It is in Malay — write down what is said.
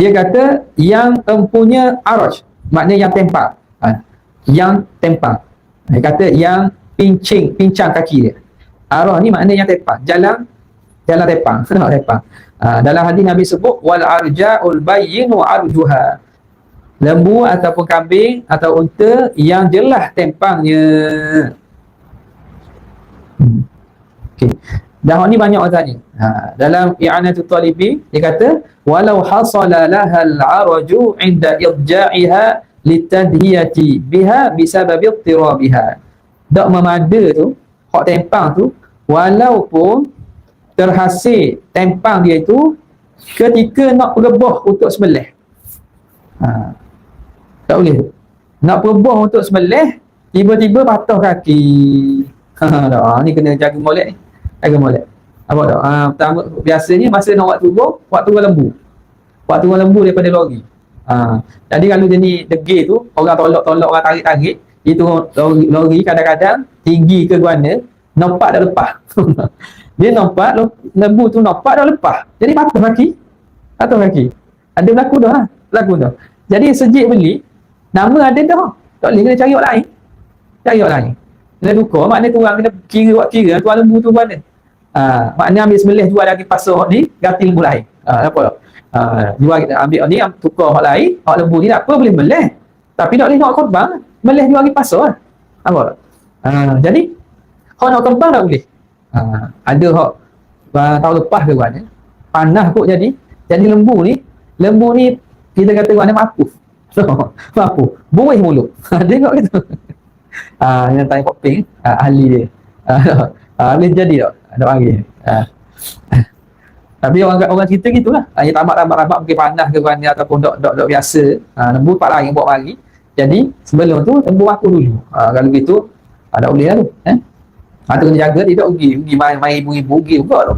dia kata yang empunya araj maknanya yang tempang ha. yang tempang dia kata yang pincing pincang kaki dia. Arah ni maknanya yang tempang jalan jalan tepang nak tepang ha, dalam hadis Nabi sebut wal arja'ul bayyinu arjuha. Lembu ataupun kambing atau unta yang jelas tempangnya. Hmm. okey dah ni banyak orang tanya ha, dalam i'anatul talibi dia kata walau hasala laha al-araju inda idja'iha litadhiyati biha bisabab ittirabiha dak memada tu hak tempang tu walaupun terhasil tempang dia itu ketika nak perebah untuk sembelih. Ha. Tak boleh. Nak perebah untuk sembelih, tiba-tiba patah kaki. Ha, dah, ni kena jaga molek ni. Jaga molek. Apa tak? Ha, pertama, biasanya masa nak waktu turun, waktu turun lembu. Waktu turun lembu daripada lori. Ha. Jadi kalau jenis degil tu, orang tolak-tolak, orang tarik-tarik, itu lori, lori kadang-kadang tinggi ke guana, nampak dah lepas. dia nampak lembu tu nampak dah lepas jadi patah kaki patah kaki ada berlaku dah lah berlaku dah jadi sejik beli nama ada dah tak boleh kena cari orang lain cari orang lain kena duka maknanya tu orang kena kira buat kira tuan lembu tu mana ha, maknanya ambil semelih jual lagi pasal ni ganti lembu lain ha, apa? Ha, jual ambil ni tukar orang lain orang lembu ni tak apa boleh meleh tapi tak boleh nak korban meleh jual lagi lah apa? Ha, jadi kalau nak korban tak boleh? Ha, ada uh, tahun lepas ke kan panas kot jadi. Jadi lembu ni lembu ni kita kata kan mampu mampu buih mulut. Tengok gitu. Ha, yang tanya poping ha, ahli dia. Ha, ha, boleh jadi tak ada panggil ha. tapi orang orang cerita gitulah ha, yang tamat-tamat-tamat mungkin panas ke kan ataupun dok dok dok biasa ha, lembu pak lain buat mari jadi sebelum tu lembu aku dulu ha, kalau gitu ada boleh lah tu eh Ha, tu kena jaga, dia tak pergi. Pergi main-main ibu-ibu, pergi juga tu.